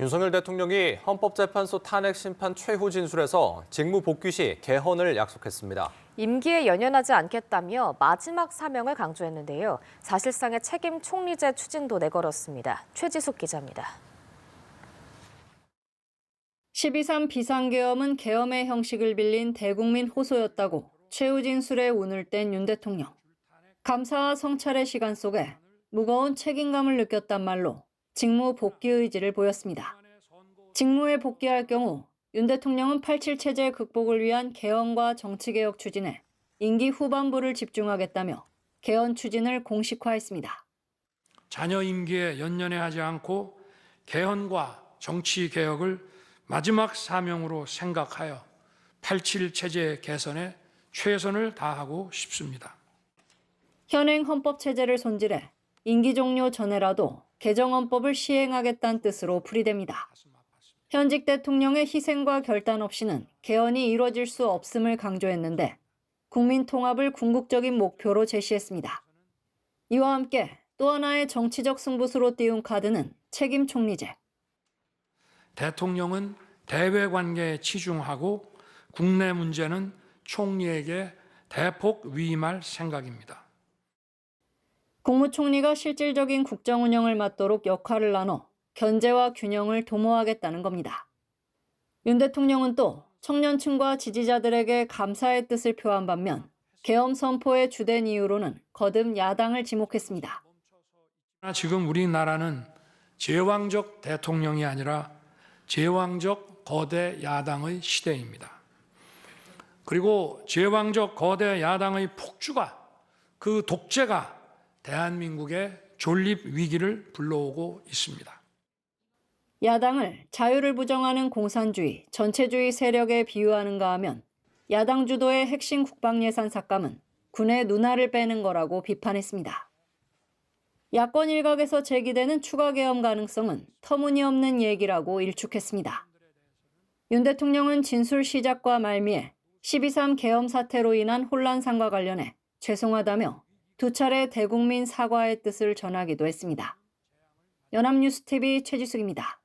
윤석열 대통령이 헌법재판소 탄핵 심판 최후 진술에서 직무 복귀 시 개헌을 약속했습니다. 임기에 연연하지 않겠다며 마지막 사명을 강조했는데요. 사실상의 책임 총리제 추진도 내걸었습니다. 최지숙 기자입니다. 12.3 비상계엄은 계엄의 형식을 빌린 대국민 호소였다고 최후 진술에 운을 뗀 윤 대통령. 감사와 성찰의 시간 속에 무거운 책임감을 느꼈단 말로 직무 복귀 의지를 보였습니다. 직무에 복귀할 경우 윤 대통령은 87 체제 극복을 위한 개헌과 정치개혁 추진에 임기 후반부를 집중하겠다며 개헌 추진을 공식화했습니다. 자녀 임기에 연연해 하지 않고 개헌과 정치 개혁을 마지막 사명으로 생각하여 87 체제 개선에 최선을 다하고 싶습니다. 현행 헌법 체제를 손질해 임기 종료 전에라도 개정 헌법을 시행하겠다는 뜻으로 풀이됩니다. 현직 대통령의 희생과 결단 없이는 개헌이 이뤄질 수 없음을 강조했는데 국민 통합을 궁극적인 목표로 제시했습니다. 이와 함께 또 하나의 정치적 승부수로 띄운 카드는 책임 총리제. 대통령은 대외 관계에 치중하고 국내 문제는 총리에게 대폭 위임할 생각입니다. 국무총리가 실질적인 국정 운영을 맡도록 역할을 나눠 견제와 균형을 도모하겠다는 겁니다. 윤 대통령은 또 청년층과 지지자들에게 감사의 뜻을 표한 반면 계엄 선포의 주된 이유로는 거듭 야당을 지목했습니다. 지금 우리나라는 제왕적 대통령이 아니라 제왕적 거대 야당의 시대입니다. 그리고 제왕적 거대 야당의 폭주가 그 독재가 대한민국의 존립 위기를 불러오고 있습니다. 야당을 자유를 부정하는 공산주의, 전체주의 세력에 비유하는가 하면 야당 주도의 핵심 국방 예산 삭감은 군의 눈알을 빼는 거라고 비판했습니다. 야권 일각에서 제기되는 추가 계엄 가능성은 터무니없는 얘기라고 일축했습니다. 윤 대통령은 진술 시작과 말미에 12.3 계엄 사태로 인한 혼란상과 관련해 죄송하다며 두 차례 대국민 사과의 뜻을 전하기도 했습니다. 연합뉴스TV 최지숙입니다.